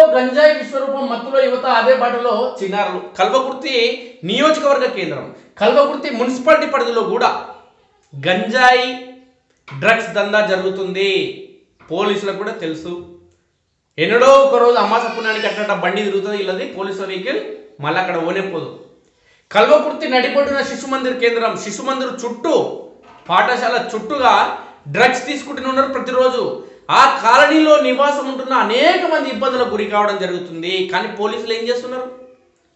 కల్వకుర్తిలో గంజాయి విశ్వరూపం మత్తులో యువత అదే బాటలో చిన్నారులు. కల్వకుర్తి నియోజకవర్గ కేంద్రం. కల్వకుర్తి మున్సిపాలిటీ పరిధిలో కూడా గంజాయి డ్రగ్స్ దందా జరుగుతుంది. పోలీసులకు కూడా తెలుసు. ఎన్నడో ఒక రోజు అమాస పుణ్యానికి అట్లా బండి తిరుగుతుంది ఇల్లది పోలీసుల వెహికల్ మళ్ళీ అక్కడ ఓనేపోదు. కల్వకుర్తి నడిపొడ్డున శిశు మందిర్ కేంద్రం. శిశు మందిర్ చుట్టూ పాఠశాల చుట్టూగా డ్రగ్స్ తీసుకుంటున్నారు ప్రతిరోజు. ఆ కాలనీలో నివాసం ఉంటున్న అనేక మంది ఇబ్బందులకు గురి కావడం జరుగుతుంది. కానీ పోలీసులు ఏం చేస్తున్నారు?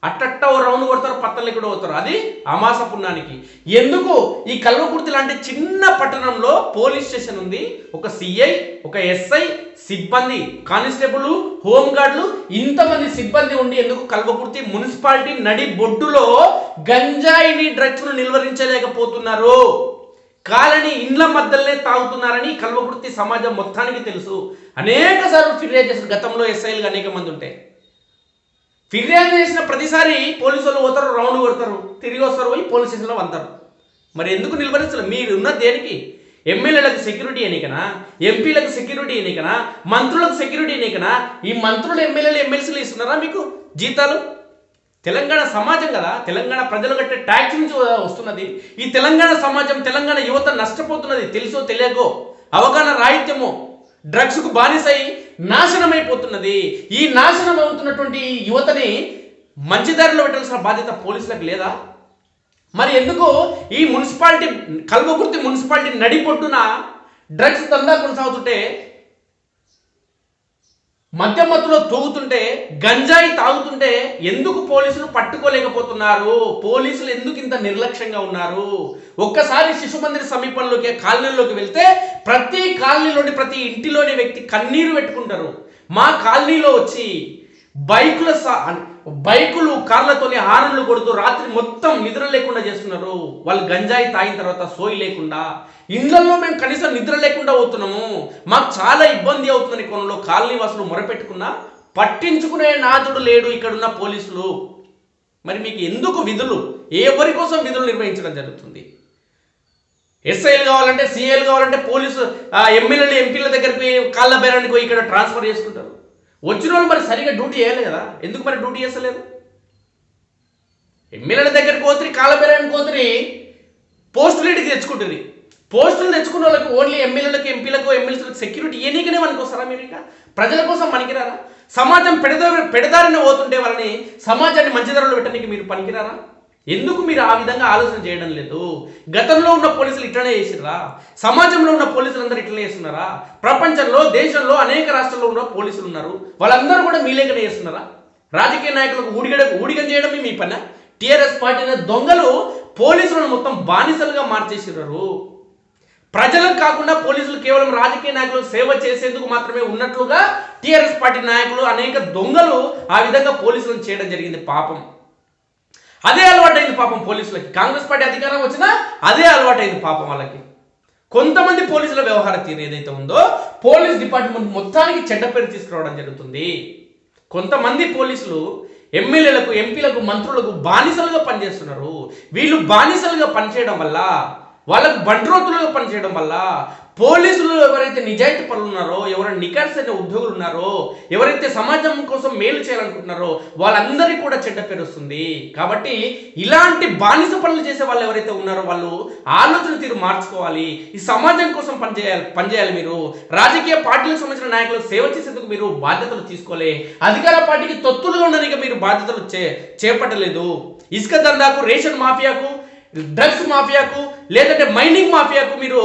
అట్టట్ట ఓ రౌండ్ కొడతారు పట్టలు ఇక్కడ పోతారు. అది అమాస పుణ్యానికి ఎందుకు? ఈ కల్వకుర్తి లాంటి చిన్న పట్టణంలో పోలీస్ స్టేషన్ ఉంది. ఒక సిఐ ఒక ఎస్ఐ సిబ్బంది కానిస్టేబుల్ హోంగార్డులు ఇంతమంది సిబ్బంది ఉండి ఎందుకు కల్వకుర్తి మున్సిపాలిటీ నడి బొడ్డులో గంజాయిని డ్రగ్స్ను నిల్వరించలేకపోతున్నారు? కాలని ఇండ్ల మధ్యలోనే తాగుతున్నారని కల్వకుర్తి సమాజం మొత్తానికి తెలుసు. అనేక సార్లు ఫిర్యాదు చేసిన గతంలో ఎస్ఐలు అనేక మంది ఉంటాయి ఫిర్యాదు చేసిన ప్రతిసారి పోలీసు వాళ్ళు పోతారు రౌండ్ కొడతారు తిరిగి వస్తారు పోయి పోలీస్ స్టేషన్లో వంతారు మరి ఎందుకు నిలబడించలేదు మీరు ఉన్న దేనికి? ఎమ్మెల్యేలకు సెక్యూరిటీ ఎన్నికనా? ఎంపీలకు సెక్యూరిటీ ఎన్నికనా? మంత్రులకు సెక్యూరిటీ ఎన్నికనా? ఈ మంత్రులు ఎమ్మెల్యేలు ఎమ్మెల్సీలు ఇస్తున్నారా మీకు జీతాలు? తెలంగాణ సమాజం కదా తెలంగాణ ప్రజలు కట్టే ట్యాక్స్ నుంచి వస్తున్నది. ఈ తెలంగాణ సమాజం తెలంగాణ యువత నష్టపోతున్నది తెలుసో తెలియకో? అవగాహన రాహిత్యమో డ్రగ్స్కు బానిసై నాశనం అయిపోతున్నది ఈ నాశనం అవుతున్నటువంటి యువతని మంచి దారిలో పెట్టాల్సిన బాధ్యత పోలీసులకు లేదా? మరి ఎందుకు ఈ మున్సిపాలిటీ కల్వకుర్తి మున్సిపాలిటీ నడిపొట్టున డ్రగ్స్ దందా కొనసాగుతుంటే మద్యం మత్తులో తూగుతుంటే గంజాయి తాగుతుంటే ఎందుకు పోలీసులు పట్టుకోలేకపోతున్నారు? పోలీసులు ఎందుకు ఇంత నిర్లక్ష్యంగా ఉన్నారు? ఒక్కసారి శిశు మందిర సమీపంలోకి కాలనీలోకి వెళ్తే ప్రతి కాలనీలోని ప్రతి ఇంటిలోని వ్యక్తి కన్నీరు పెట్టుకుంటారు. మా కాలనీలో వచ్చి బైకుల బైకులు కార్లతోనే హారన్లు కొడుతూ రాత్రి మొత్తం నిద్ర లేకుండా చేస్తున్నారు. వాళ్ళు గంజాయి తాగిన తర్వాత సోయి లేకుండా. ఇళ్ళలో మేము కనీసం నిద్ర లేకుండా పోతున్నాము. మాకు చాలా ఇబ్బంది అవుతుందని కొనలో కాలనీ వాసులు మొరపెట్టుకున్నా. పట్టించుకునే నాథుడు లేడు ఇక్కడున్న పోలీసులు. మరి మీకు ఎందుకు విధులు? ఎవరి కోసం విధులు నిర్వహించడం జరుగుతుంది? ఎస్ఐలు కావాలంటే సిఎల్ కావాలంటే పోలీసు ఎమ్మెల్యేలు ఎంపీల దగ్గరికి పోయి కాళ్ళ బేరానికి పోయి ఇక్కడ ట్రాన్స్ఫర్ చేసుకుంటారు. వచ్చిన వాళ్ళు మరి సరిగా డ్యూటీ చేయలేదు కదా? ఎందుకు మరి డ్యూటీ చేస్తలేదు ఎమ్మెల్యేల దగ్గరికి పోతురి కాళ్ళ బేరానికి పోతురి పోస్టులు ఇంటికి తెచ్చుకుంటుంది పోస్టులు తెచ్చుకున్న వాళ్ళకి ఓన్లీ ఎమ్మెల్యేలకు ఎంపీలకు ఎమ్మెల్సీలకు సెక్యూరిటీ ఏనీకనే మనకు వస్తారా మీరు ఇంకా ప్రజల కోసం పనికిరారా? సమాజం పెడదారి పెడదారిన పోతుంటే వాళ్ళని సమాజాన్ని మంచి ధరలో పెట్టడానికి మీరు పనికిరారా? ఎందుకు మీరు ఆ విధంగా ఆలోచన చేయడం లేదు? గతంలో ఉన్న పోలీసులు ఇట్లనే చేసిర్రా? సమాజంలో ఉన్న పోలీసులు అందరూ ఇట్లనే చేస్తున్నారా? ప్రపంచంలో దేశంలో అనేక రాష్ట్రాల్లో ఉన్న పోలీసులు ఉన్నారు. వాళ్ళందరూ కూడా మీలేకనే చేస్తున్నారా? రాజకీయ నాయకులకు ఊడిగడ ఊడిగం చేయడమే మీ పని? టీఆర్ఎస్ పార్టీ అనే దొంగలు పోలీసులను మొత్తం బానిసలుగా మార్చేసిర్రు ప్రజలకు కాకుండా పోలీసులు కేవలం రాజకీయ నాయకులకు సేవ చేసేందుకు మాత్రమే ఉన్నట్లుగా టీఆర్ఎస్ పార్టీ నాయకులు అనేక దొంగలు ఆ విధంగా పోలీసులను చేయడం జరిగింది పాపం. అదే అలవాటైంది పాపం పోలీసులకి. కాంగ్రెస్ పార్టీ అధికారం వచ్చినా అదే అలవాటైంది పాపం వాళ్ళకి. కొంతమంది పోలీసుల వ్యవహార తీరు ఏదైతే ఉందో పోలీస్ డిపార్ట్మెంట్ మొత్తానికి చెడ్డ పేరు తీసుకురావడం జరుగుతుంది. కొంతమంది పోలీసులు ఎమ్మెల్యేలకు ఎంపీలకు మంత్రులకు బానిసలుగా పనిచేస్తున్నారు. వీళ్ళు బానిసలుగా పనిచేయడం వల్ల వాళ్ళకు బండ్రోతులుగా పనిచేయడం వల్ల పోలీసులు ఎవరైతే నిజాయితీ పనులు ఉన్నారో ఎవరైనా నికార్స్ అయిన ఉద్యోగులు ఉన్నారో ఎవరైతే సమాజం కోసం మేలు చేయాలనుకుంటున్నారో వాళ్ళందరికీ కూడా చెడ్డ పేరు వస్తుంది. కాబట్టి ఇలాంటి బానిస పనులు చేసే వాళ్ళు ఎవరైతే ఉన్నారో వాళ్ళు ఆలోచన తీరు మార్చుకోవాలి. ఈ సమాజం కోసం పనిచేయాలి పనిచేయాలి మీరు. రాజకీయ పార్టీలకు సంబంధించిన నాయకులు సేవ చేసేందుకు మీరు బాధ్యతలు తీసుకోలే. అధికార పార్టీకి తొత్తులుగా ఉండడానికి మీరు బాధ్యతలు చే చేపట్టలేదు. ఇసుక దందాకు రేషన్ మాఫియాకు డ్రగ్స్ మాఫియాకు లేదంటే మైనింగ్ మాఫియాకు మీరు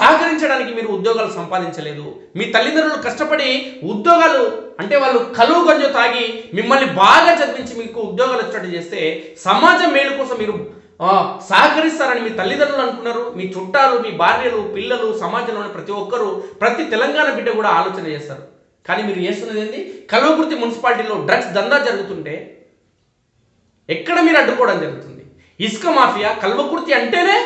సహకరించడానికి మీరు ఉద్యోగాలు సంపాదించలేదు. మీ తల్లిదండ్రులు కష్టపడి ఉద్యోగాలు అంటే వాళ్ళు కలువు గంజు తాగి మిమ్మల్ని బాగా చదివించి మీకు ఉద్యోగాలు వచ్చేటట్టు చేస్తే సమాజం మేలు కోసం మీరు సహకరిస్తారని మీ తల్లిదండ్రులు అనుకున్నారు. మీ చుట్టాలు మీ భార్యలు పిల్లలు సమాజంలోని ప్రతి ఒక్కరూ ప్రతి తెలంగాణ బిడ్డ కూడా ఆలోచన చేస్తారు. కానీ మీరు చేస్తున్నది ఏంది? కల్వకుర్తి మున్సిపాలిటీలో డ్రగ్స్ దందా జరుగుతుంటే ఎక్కడ మీరు అడ్డుకోవడం జరుగుతుంది? ఇసుక మాఫియా కల్వకుర్తి అంటేనే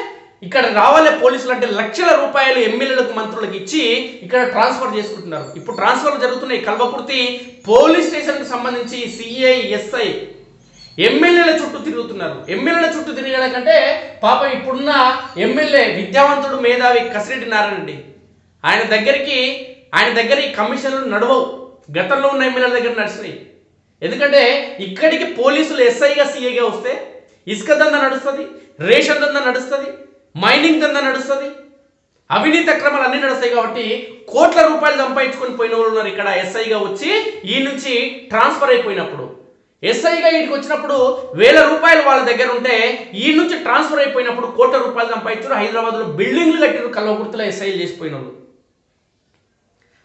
ఇక్కడ రావాలే పోలీసులు అంటే లక్షల రూపాయలు ఎమ్మెల్యేలకు మంత్రులకు ఇచ్చి ఇక్కడ ట్రాన్స్ఫర్ చేసుకుంటున్నారు. ఇప్పుడు ట్రాన్స్ఫర్ జరుగుతున్నాయి. కల్వకుర్తి పోలీస్ స్టేషన్కి సంబంధించి సిఐ ఎస్ఐ ఎమ్మెల్యేల చుట్టూ తిరుగుతున్నారు. ఎమ్మెల్యేల చుట్టూ తిరిగేదంటే పాప ఇప్పుడున్న ఎమ్మెల్యే విద్యావంతుడు మేధావి కసిరెడ్డి నారాయణ రెడ్డి. ఆయన దగ్గరికి ఆయన దగ్గర ఈ కమిషన్లు నడవవు. గతంలో ఉన్న ఎమ్మెల్యేల దగ్గర నడిచినాయి. ఎందుకంటే ఇక్కడికి పోలీసులు ఎస్ఐగా సీఏగా వస్తే ఇసుక దందా నడుస్తుంది రేషన్ దంద నడుస్తుంది మైనింగ్ దందా నడుస్తుంది. అవినీతి అక్రమాలు అన్నీ నడుస్తాయి కాబట్టి కోట్ల రూపాయలు సంపాదించుకొని పోయిన వాళ్ళు ఉన్నారు ఇక్కడ ఎస్ఐగా వచ్చి ఈ నుంచి ట్రాన్స్ఫర్ అయిపోయినప్పుడు. ఎస్ఐగా ఇంటికి వచ్చినప్పుడు వేల రూపాయలు వాళ్ళ దగ్గర ఉంటే ఈ నుంచి ట్రాన్స్ఫర్ అయిపోయినప్పుడు కోట్ల రూపాయలు సంపాదించారు హైదరాబాద్లో బిల్డింగ్లు కట్టిరు కల్వకుర్తిలో ఎస్ఐలు చేసిపోయిన వాళ్ళు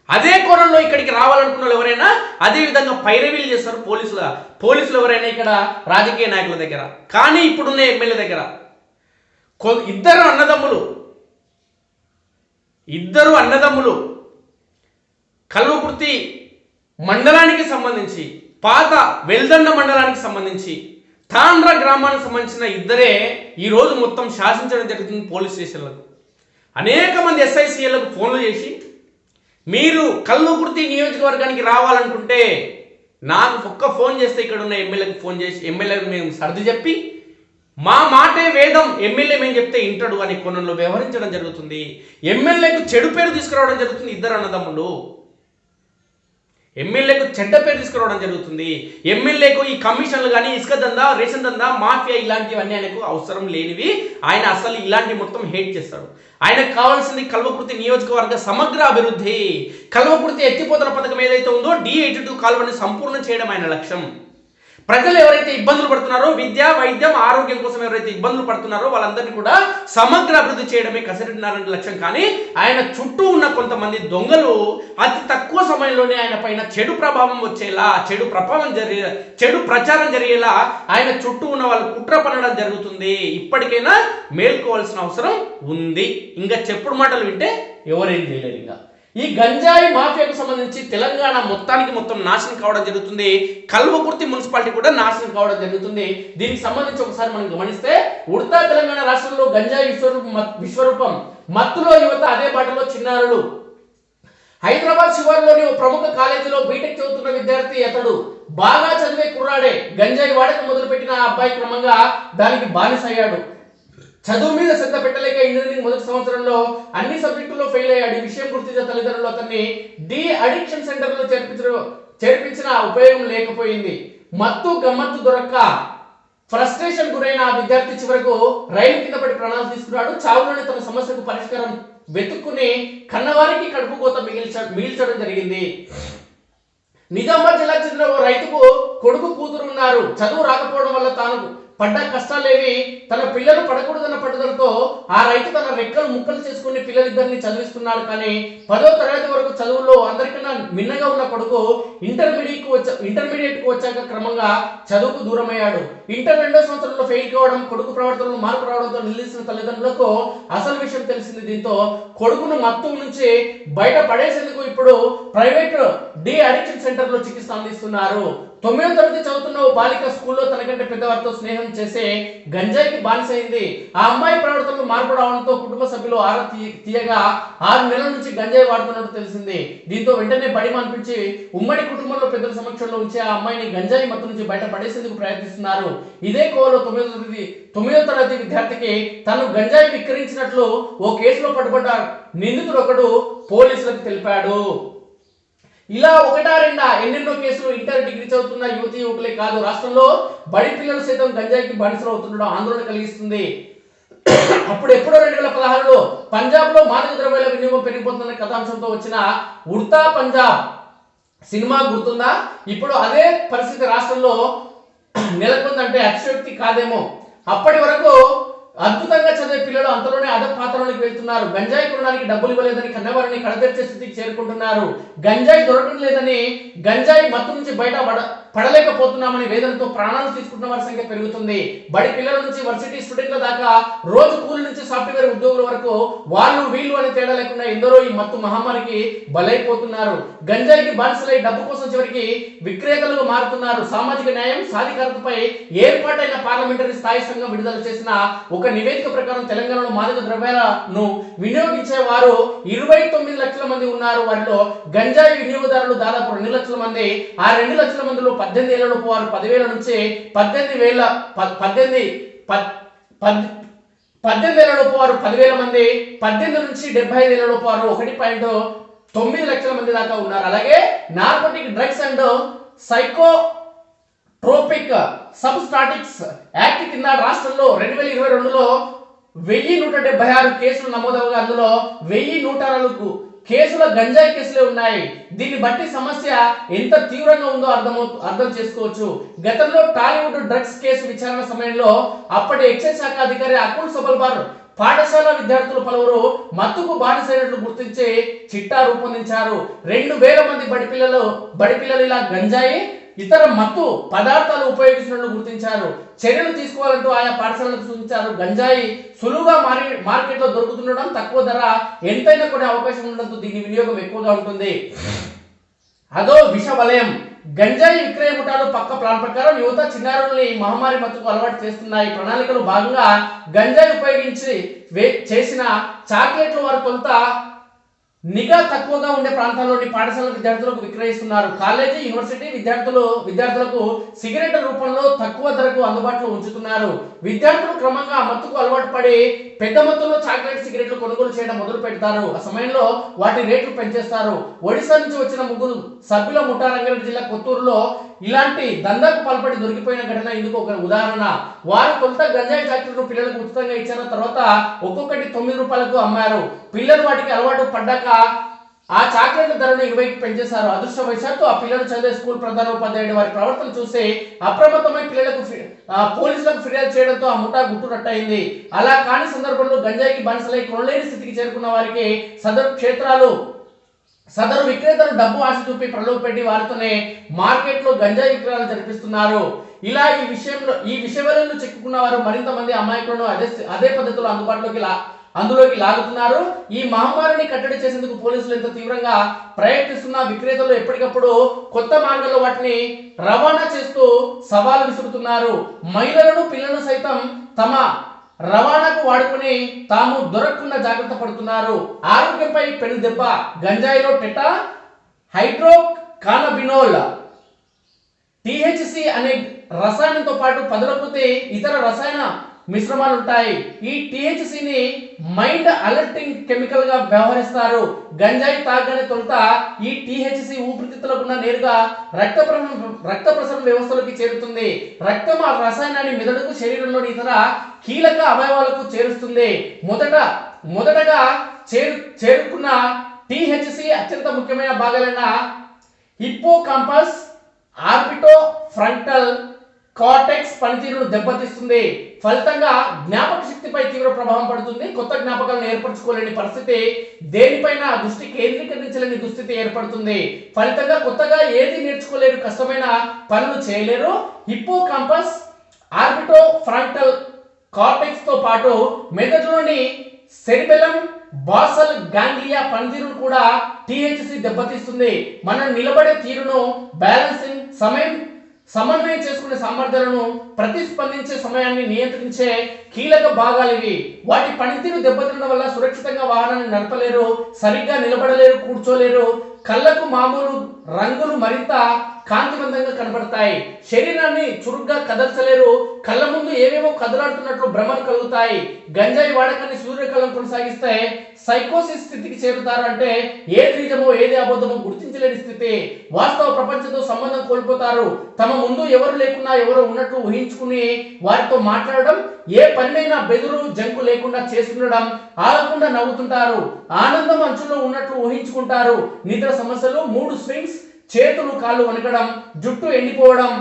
అదే కోణంలో ఇక్కడికి రావాలనుకున్న వాళ్ళు ఎవరైనా అదే విధంగా పైరవీలు చేస్తారు పోలీసుల పోలీసులు ఎవరైనా ఇక్కడ రాజకీయ నాయకుల దగ్గర కానీ ఇప్పుడున్న ఎమ్మెల్యే దగ్గర. కొ- ఇద్దరు అన్నదమ్ములు. ఇద్దరు అన్నదమ్ములు. కల్వకుర్తి మండలానికి సంబంధించి పాత వెల్దండ మండలానికి సంబంధించి తాండ్ర గ్రామానికి సంబంధించిన ఇద్దరే ఈరోజు మొత్తం శాసించడం జరుగుతుంది పోలీస్ స్టేషన్లకు. అనేక మంది ఎస్ఐసిఎలకు ఫోన్లు చేసి మీరు కల్లుకుర్తి నియోజకవర్గానికి రావాలనుకుంటే నాకు ఒక్క ఫోన్ చేస్తే ఇక్కడ ఉన్న ఎమ్మెల్యేకి ఫోన్ చేసి ఎమ్మెల్యేకి మేము సర్ది చెప్పి మా మాటే వేదం. ఎమ్మెల్యే మేము చెప్తే ఇంటాడు అనే కోణంలో వ్యవహరించడం జరుగుతుంది. ఎమ్మెల్యేకు చెడు పేరు తీసుకురావడం జరుగుతుంది ఇద్దరు అన్నదమ్ములు. ఎమ్మెల్యేకు చెడ్డ పేరు తీసుకురావడం జరుగుతుంది. ఎమ్మెల్యేకు ఈ కమిషన్లు కానీ ఇసుక దందా రేషన్ దందా మాఫియా ఇలాంటివన్నీ ఆయనకు అవసరం లేనివి. ఆయన అసలు ఇలాంటి మొత్తం హేట్ చేస్తాడు. ఆయనకు కావాల్సింది కల్వకుర్తి నియోజకవర్గ సమగ్ర అభివృద్ధి. కల్వకుర్తి ఎత్తిపోతల పథకం ఏదైతే ఉందో డి ఎయిటీ టూ కాలువని సంపూర్ణం చేయడం ఆయన లక్ష్యం. ప్రజలు ఎవరైతే ఇబ్బందులు పడుతున్నారో విద్య వైద్యం ఆరోగ్యం కోసం ఎవరైతే ఇబ్బందులు పడుతున్నారో వాళ్ళందరినీ కూడా సమగ్ర అభివృద్ధి చేయడమే కసిరెడ్డి నారాయణ లక్ష్యం. కానీ ఆయన చుట్టూ ఉన్న కొంతమంది దొంగలు అతి తక్కువ సమయంలోనే ఆయన పైన చెడు ప్రభావం వచ్చేలా చెడు ప్రభావం జరిగే చెడు ప్రచారం జరిగేలా ఆయన చుట్టూ ఉన్న వాళ్ళు కుట్ర పనడం జరుగుతుంది. ఇప్పటికైనా మేల్కోవాల్సిన అవసరం ఉంది. ఇంకా చెప్పుడు మాటలు వింటే ఎవరేం చేయలేరు ఇంకా. ఈ గంజాయి మాఫియాకు సంబంధించి తెలంగాణ మొత్తానికి మొత్తం నాశనం కావడం జరుగుతుంది. కల్వకుర్తి మున్సిపాలిటీ కూడా నాశనం కావడం జరుగుతుంది. దీనికి సంబంధించి ఒకసారి మనం గమనిస్తే ఉడతా తెలంగాణ రాష్ట్రంలో గంజాయి విశ్వరూపం మత్- విశ్వరూపం. మత్తులో యువత అదే బాటలో చిన్నారులు. హైదరాబాద్ శివార్లోని ఓ ప్రముఖ కాలేజీలో బీటెక్ చదువుతున్న విద్యార్థి అతడు బాగా చదివే కుర్రాడే. గంజాయి వాడకం మొదలుపెట్టిన అబ్బాయి క్రమంగా దానికి బానిసయ్యాడు. చదువు మీద శ్రద్ధ పెట్టలేక ఇంజనీరింగ్ మొదటి సంవత్సరంలో అన్ని సబ్జెక్టుల్లో ఫెయిల్ అయ్యాడు ఈ విషయం గుర్తించిన తల్లిదండ్రులు అతన్ని డి అడిక్షన్ సెంటర్లో చేర్పించడం చేర్పించిన ఉపయోగం లేకపోయింది. మత్తు గమ్మత్తు దొరక్క ఫ్రస్ట్రేషన్ గురైన ఆ విద్యార్థి చివరకు రైలు కింద పడి ప్రాణాలు తీసుకున్నాడు. చావులోనే తమ సమస్యకు పరిష్కారం వెతుక్కుని కన్నవారికి కడుపు కోత మిగిల్చ మిగిల్చడం జరిగింది. నిజామాబాద్ జిల్లాకు చెందిన ఓ రైతుకు కొడుకు కూతురు ఉన్నారు. చదువు రాకపోవడం వల్ల తాను పడ్డ కష్టాలేవి తన పిల్లలు పడకూడదన్న పట్టుదలతో ఆ రైతు తన రెక్కలు ముక్కలు చేసుకుని పిల్లలిద్దరిని చదివిస్తున్నాడు. కానీ పదో తరగతి వరకు చదువులో అందరికన్నా మిన్నగా ఉన్న కొడుకు ఇంటర్మీడియట్కు వచ్చా ఇంటర్మీడియట్కు వచ్చాక క్రమంగా చదువుకు దూరమయ్యాడు. ఇంటర్ రెండో సంవత్సరంలో ఫెయిల్ కావడం కొడుకు ప్రవర్తనలో మార్పు రావడంతో నిలిచిన తల్లిదండ్రులకు అసలు విషయం తెలిసింది. దీంతో కొడుకును మత్తు నుంచి బయట పడేసేందుకు ఇప్పుడు ప్రైవేట్ డి అడిక్షన్ సెంటర్లో చికిత్స అందిస్తున్నారు. తొమ్మిదో తరగతి చదువుతున్న ఓ బాలిక స్కూల్లో తనకంటే పెద్దవారితో స్నేహం చేసే గంజాయికి బానిసైంది. ఆ అమ్మాయి ప్రవర్తనలో మార్పు రావడంతో కుటుంబ సభ్యులు ఆరా తీ- తీయగా ఆరు నెలల నుంచి గంజాయి వాడుతున్నట్టు తెలిసింది. దీంతో వెంటనే బడి మాన్పించి ఉమ్మడి కుటుంబంలో పెద్దల సమక్షంలో ఉంచి ఆ అమ్మాయిని గంజాయి మత్తు నుంచి బయట పడేసేందుకు ప్రయత్నిస్తున్నారు. ఇదే కోవలో తొమ్మిదో తరగతి తొమ్మిదో తరగతి విద్యార్థికి తను గంజాయి విక్రయించినట్లు ఓ కేసులో పట్టుబడ్డ నిందితుడు ఒకడు పోలీసులకు తెలిపాడు. ఇలా ఒకటా రెండా? ఎన్నెన్నో కేసులు ఇంటర్ డిగ్రీ చదువుతున్న యువతి యువకులే కాదు. రాష్ట్రంలో బడి పిల్లలు సైతం గంజాయికి బానిసలు అవుతుండడం ఆందోళన కలిగిస్తుంది. అప్పుడు ఎప్పుడో రెండు వేల పదహారులో పంజాబ్లో మాదక ద్రవ్యాల వినియోగం పెరిగిపోతున్న కథాంశంతో వచ్చిన ఉడతా పంజాబ్ సినిమా గుర్తుందా? ఇప్పుడు అదే పరిస్థితి రాష్ట్రంలో నెలకొందంటే అతిశక్తి కాదేమో. అప్పటి వరకు అద్భుతంగా చదివే పిల్లలు అంతలోనే అద పాత్రలోకి వెళ్తున్నారు. గంజాయి కొనడానికి డబ్బులు ఇవ్వలేదని కన్నవారిని కడతెరిచే స్థితికి చేరుకుంటున్నారు. గంజాయి దొరకడం లేదని గంజాయి మత్తు నుంచి బయట పడ పడలేకపోతున్నామని వేదనతో ప్రాణాలు తీసుకుంటున్న వారి సంఖ్య పెరుగుతుంది. బడి పిల్లల నుంచి వర్సిటీ స్టూడెంట్ల దాకా రోజు కూలి నుంచి సాఫ్ట్వేర్ ఉద్యోగుల వరకు వాళ్ళు వీళ్ళు అని తేడా లేకుండా ఎందరో ఈ మత్తు మహమ్మారికి బలైపోతున్నారు. గంజాయికి బానిసలై డబ్బు కోసం చివరికి విక్రేతలుగా మారుతున్నారు. సామాజిక న్యాయం సాధికారతపై ఏర్పాటైన పార్లమెంటరీ స్థాయి సంఘం విడుదల చేసిన ఒక నివేదిక ప్రకారం తెలంగాణలో మాదక ద్రవ్యాలను వినియోగించే వారు ఇరవై తొమ్మిది లక్షల మంది ఉన్నారు. వారిలో గంజాయి వినియోగదారులు దాదాపు రెండు లక్షల మంది. ఆ రెండు లక్షల మందిలో పద్దెనిమిది ఏళ్ళలోపు వారు పదివేల నుంచి పద్దెనిమిది వేల పద్దెనిమిది పద్దెనిమిది వేల లోపు వారు పదివేల మంది పద్దెనిమిది నుంచి డెబ్బై ఐదు వేల లోపు వారు ఒకటి పాయింట్ తొమ్మిది లక్షల మంది దాకా ఉన్నారు. అలాగే narcotic drugs and psychotropic substances act కింద రాష్ట్రంలో రెండు వేల ఇరవై రెండులో వెయ్యి నూట డెబ్బై ఆరు కేసులు నమోదవగా అందులో వెయ్యి నూట నాలుగు కేసుల గంజాయి కేసులే ఉన్నాయి. దీన్ని బట్టి సమస్య ఎంత తీవ్రంగా ఉందో అర్థం అర్థం చేసుకోవచ్చు. గతంలో టాలీవుడ్ డ్రగ్స్ కేసు విచారణ సమయంలో అప్పటి ఎక్సైజ్ శాఖ అధికారి అకుల్ సబల్బార్ పాఠశాల విద్యార్థులు పలువురు మత్తుకు బానిసైనట్లు గుర్తించి చిట్టా రూపొందించారు. రెండు వేల మంది బడి పిల్లలు బడి పిల్లలు ఇలా గంజాయి ఇతర మత్తు పదార్థాలు ఉపయోగిస్తున్నట్లు గుర్తించారు. చర్యలు తీసుకోవాలంటూ ఆయా పాఠశాలకు సూచించారు. గంజాయి సులువుగా మారి మార్కెట్లో దొరుకుతుండడం తక్కువ ధర ఎంతైనా కూడా అవకాశం ఉండడంతో దీని వినియోగం ఎక్కువగా ఉంటుంది. అదో విష వలయం గంజాయి విక్రయ ముఠాలు పక్క ప్లాన్ ప్రకారం యువత చిన్నారుల్ని ఈ మహమ్మారి మత్తుకు అలవాటు చేస్తున్నాయి. ప్రణాళికలు భాగంగా గంజాయి ఉపయోగించి వే- చేసిన చాక్లెట్లు వారు కొంత నిఘా తక్కువగా ఉండే ప్రాంతాల్లోని పాఠశాల విద్యార్థులకు విక్రయిస్తున్నారు. కాలేజీ యూనివర్సిటీ విద్యార్థులు విద్యార్థులకు సిగరెట్ రూపంలో తక్కువ ధరకు అందుబాటులో ఉంచుతున్నారు. విద్యార్థులు క్రమంగా మత్తుకు అలవాటు పడి పెద్ద మొత్తంలో చాక్లెట్ సిగరెట్లు కొనుగోలు చేయడం మొదలు పెడతారు. ఆ సమయంలో వాటి రేట్లు పెంచేస్తారు. ఒడిశా నుంచి వచ్చిన ముగ్గురు సభ్యుల ముఠా రంగారెడ్డి జిల్లా కొత్తూరులో ఇలాంటి దందాకు పాల్పడి దొరికిపోయిన ఘటన ఇందుకు ఒక ఉదాహరణ. వారు కొంత గంజాయి చాక్లెట్లు పిల్లలకు ఉచితంగా ఇచ్చిన తర్వాత ఒక్కొక్కటి తొమ్మిది రూపాయలకు అమ్మారు. పిల్లలు వాటికి అలవాటు పడ్డాక ఆ చాక్లెట్ల ధరను ఇరవైకి పెంచేశారు. అదృష్టవశాత్తు ఆ పిల్లలు చదివే స్కూల్ ప్రధాన ఉపాధ్యాయుడు వారి ప్రవర్తన చూసి అప్రమత్తమై పిల్లలకు పోలీసులకు ఫిర్యాదు చేయడంతో ఆ ముఠా గుట్టునట్టయింది అలా కాని సందర్భంలో గంజాయికి బానిసలై కొనలేని స్థితికి చేరుకున్న వారికి సదరు క్షేత్రాలు సదరు విక్రేతలు డబ్బు ఆశ చూపి ప్రలోభ పెట్టి వారితోనే మార్కెట్లో గంజాయి విక్రయాలు జరిపిస్తున్నారు. ఇలా ఈ విషయంలో ఈ విషయంలో చిక్కుకున్న వారు మరింత మంది అమాయకులను అదే అదే పద్ధతిలో అందుబాటులోకి లా అందులోకి లాగుతున్నారు. ఈ మహమ్మారిని కట్టడి చేసేందుకు పోలీసులు ఎంత తీవ్రంగా ప్రయత్నిస్తున్న విక్రేతలు ఎప్పటికప్పుడు కొత్త మార్గంలో వాటిని రవాణా చేస్తూ సవాలు విసురుతున్నారు. మహిళలను పిల్లలను సైతం తమ రవాణాకు వాడుకుని తాము దొరకకుండా జాగ్రత్త పడుతున్నారు. ఆరోగ్యంపై పెను దెబ్బ గంజాయిలో టెటా హైడ్రో కానబినోల్ టిహెచ్సి అనే రసాయనంతో పాటు పదలపోతే ఇతర రసాయన మిశ్రమాలు ఉంటాయి ఈ టిహెచ్సిని మైండ్ అలర్టింగ్ కెమికల్గా వ్యవహరిస్తారు. గంజాయి తాగని తొలుత ఈ టిహెచ్సి ఊపిరితిత్తులకు నేరుగా రక్త రక్త ప్రసరణ వ్యవస్థలోకి చేరుతుంది. రక్తం ఆ రసాయనాన్ని మెదడుకు శరీరంలోని ఇతర కీలక అవయవాలకు చేరుస్తుంది. మొదట మొదటగా చేరు చేరుకున్న టిహెచ్సి అత్యంత ముఖ్యమైన భాగాలైన hippocampus orbitofrontal cortex పనితీరును దెబ్బతీస్తుంది. ఫలితంగా జ్ఞాపక శక్తిపై తీవ్ర ప్రభావం పడుతుంది. కొత్త జ్ఞాపకాలను ఏర్పరచుకోలేని పరిస్థితి దేనిపైన దృష్టి కేంద్రీకరించలేని దుస్థితి ఏర్పడుతుంది. ఫలితంగా కొత్తగా ఏది నేర్చుకోలేరు కష్టమైన పనులు చేయలేరు. హిప్పో కంపస్ ఆర్బిటో ఫ్రంటల్ కార్టెక్స్తో పాటు మెదడులోని సెరిబెలం బాసల్ గాంగ్లియా పనితీరును కూడా టీహెచ్సి దెబ్బతీస్తుంది. మనం నిలబడే తీరును బ్యాలెన్సింగ్ సమయం సమన్వయం చేసుకునే సామర్థ్యాలను ప్రతిస్పందించే సమయాన్ని నియంత్రించే కీలక భాగాలు ఇవి. వాటి పనితీరు దెబ్బతినడం వల్ల సురక్షితంగా వాహనాన్ని నడపలేరు సరిగ్గా నిలబడలేరు కూర్చోలేరు. కళ్ళకు మామూలు రంగులు మరింత కాంతివంతంగా కనబడతాయి. శరీరాన్ని చురుగ్గా కదల్చలేరు. కళ్ళ ముందు ఏవేవో కదలాడుతున్నట్లు భ్రమలు కలుగుతాయి. గంజాయి వాడకాన్ని సూర్యకాలం కొనసాగిస్తే సైకోసిస్ స్థితికి చేరుతారంటే ఏది నిజమో ఏది అబద్ధమో గుర్తించలేని స్థితి వాస్తవ ప్రపంచంతో సంబంధం కోల్పోతారు. తమ ముందు ఎవరు లేకున్నా ఎవరు ఉన్నట్లు ఊహించుకుని వారితో మాట్లాడడం ఏ పనినైనా బెదురు జంకు లేకుండా చేస్తుండడం ఆగకుండా నవ్వుతుంటారు. ఆనందం అంచులో ఉన్నట్లు ఊహించుకుంటారు. నిద్ర సమస్యలు మూడు స్వింగ్స్ చేతులు కాళ్ళు వణకడం జుట్టు ఎండిపోవడం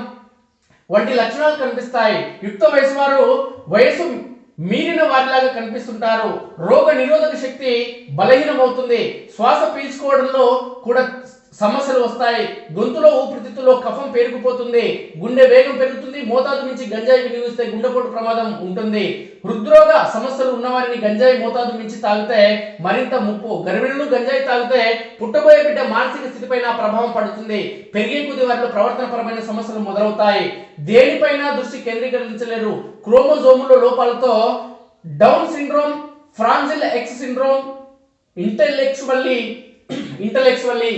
వంటి లక్షణాలు కనిపిస్తాయి. యుక్త వయసు వారు వయసు మీరిన వారిలాగా కనిపిస్తుంటారు. రోగ నిరోధక శక్తి బలహీనమవుతుంది. శ్వాస పీల్చుకోవడంలో కూడా సమస్యలు వస్తాయి. గొంతులో ఊపిరితిత్తులో కఫం పెరిగిపోతుంది గుండె వేగం పెరుగుతుంది. మోతాదు నుంచి గంజాయి వినియోగిస్తే గుండెపోటు ప్రమాదం ఉంటుంది. హృద్రోగ సమస్యలు ఉన్నవారిని గంజాయి మోతాదు మించి తాగితే మరింత ముప్పు. గర్భిణులు గంజాయి తాగితే పుట్టబోయే బిడ్డ మానసిక స్థితిపైన ప్రభావం పడుతుంది. పెరిగే కొద్ది వారిలో ప్రవర్తనపరమైన సమస్యలు మొదలవుతాయి. దేనిపైన దృష్టి కేంద్రీకరించలేరు. క్రోమోజోముల లోపాలతో down syndrome fragile X syndrome intellectually intellectually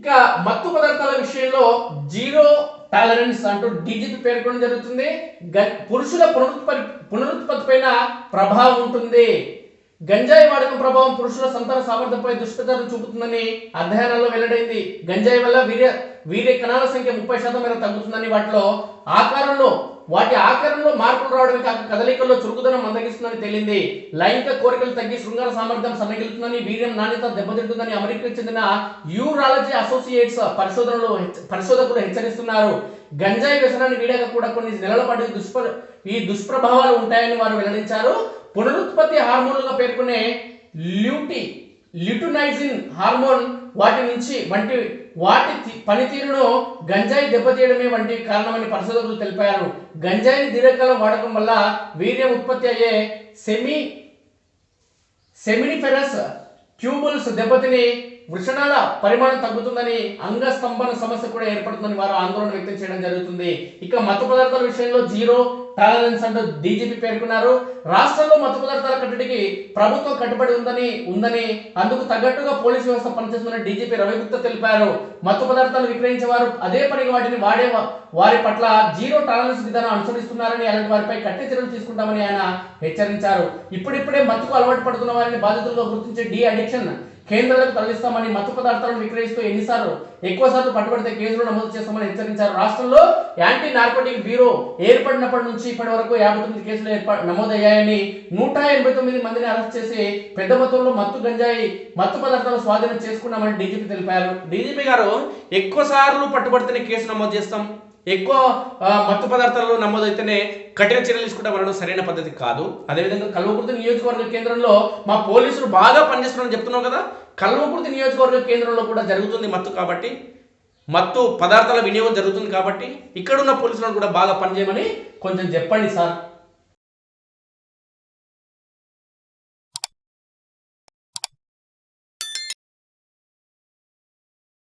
ఇక మత్తు పదార్థాల విషయంలో జీరో టాలరెన్స్ అంటూ డీజీపీ పేర్కొనడం జరుగుతుంది. పురుషుల పునరుత్పత్తి పునరుత్పత్తి పైన ప్రభావం ఉంటుంది. గంజాయి వాడకం ప్రభావం పురుషుల సంతాన సామర్థ్యంపై దుష్ప్రచారం చూపుతుందని అధ్యయనాల్లో వెల్లడైంది. గంజాయి వల్ల వీర్య వీర్య కణాల సంఖ్య ముప్పై శాతం మేర తగ్గుతుందని వాటిలో ఆకారంలో వాటి ఆకారంలో మార్పులు రావడమే కాక కదలికల్లో చురుకుదనం మందగిస్తుందని తేలింది. లైంగిక కోరికలు తగ్గి శృంగార సామర్థ్యం సన్నగిలుతుందని వీర్యం నాణ్యత దెబ్బతింటుందని అమెరికాకు చెందిన యూరాలజీ అసోసియేట్స్ పరిశోధనలు పరిశోధకులు హెచ్చరిస్తున్నారు. గంజాయి వ్యసనాన్ని వీడాక కూడా కొన్ని నెలల పాటు దుష్ప్ర ఈ దుష్ప్రభావాలు ఉంటాయని వారు వెల్లడించారు. పునరుత్పత్తి హార్మోన్లుగా పేర్కొనే ల్యూటి ల్యూటినైజిన్ హార్మోన్ వాటి నుంచి వంటి వాటి పనితీరును గంజాయి దెబ్బతీయడమే వంటి కారణమని పరిశోధకులు తెలిపారు. గంజాయిని దీర్ఘకాలం వాడకం వల్ల వీర్యం ఉత్పత్తి అయ్యే సెమీ సెమినిఫెరస్ ట్యూబుల్స్ దెబ్బతిని వృషణాల పరిమాణం తగ్గుతుందని అంగస్తంభన సమస్య కూడా ఏర్పడుతుందని వారు ఆందోళన వ్యక్తం చేయడం జరుగుతుంది. ఇక మత పదార్థాల విషయంలో జీరో టాలరెన్స్ అంటూ డీజీపీ పేర్కొన్నారు. రాష్ట్రంలో మత్తు పదార్థాల కట్టడికి ప్రభుత్వం కట్టుబడి ఉందని ఉందని అందుకు తగ్గట్టుగా పోలీస్ వ్యవస్థ పనిచేస్తుందని డీజీపీ రవిగుప్తా తెలిపారు. మత్తు పదార్థాలు విక్రయించే వారు అదే పనిగా వాటిని వాడే వారి పట్ల జీరో టాలరెన్స్ విధానం అనుసరిస్తున్నారని అలాంటి వారిపై కట్టి చర్యలు తీసుకుంటామని ఆయన హెచ్చరించారు. ఇప్పుడిప్పుడే మత్తుకు అలవాటు పడుతున్న వారిని బాధితులుగా గుర్తించే డి అడిక్షన్ కేంద్రాలకు తరలిస్తామని మత్తు పదార్థాలను విక్రయిస్తూ ఎన్నిసార్లు ఎక్కువ సార్లు పట్టుబడితే కేసులు నమోదు చేస్తామని హెచ్చరించారు. రాష్ట్రంలో యాంటీ నార్కోటిక్ బ్యూరో ఏర్పడినప్పటి నుంచి ఇప్పటి వరకు యాభై తొమ్మిది కేసులు నమోదయ్యాయని నూట ఎనభై తొమ్మిది మందిని అరెస్ట్ చేసి పెద్ద మొత్తంలో మత్తు గంజాయి మత్తు పదార్థాలు స్వాధీనం చేసుకున్నామని డీజీపీ తెలిపారు. డీజీపీ గారు ఎక్కువ సార్లు పట్టుబడితేనే కేసు నమోదు చేస్తాం. ఎక్కువ మత్తు పదార్థాలు నమోదైతేనే కఠిన చర్యలు తీసుకుంటే అనడం సరైన పద్ధతి కాదు. అదేవిధంగా కల్వకుర్తి నియోజకవర్గ కేంద్రంలో మా పోలీసులు బాగా పనిచేస్తున్నారని చెప్తున్నాం కదా. కల్వకుర్తి నియోజకవర్గ కేంద్రంలో కూడా జరుగుతుంది మత్తు కాబట్టి మత్తు పదార్థాల వినియోగం జరుగుతుంది కాబట్టి ఇక్కడున్న పోలీసులను కూడా బాగా పనిచేయమని కొంచెం చెప్పండి సార్.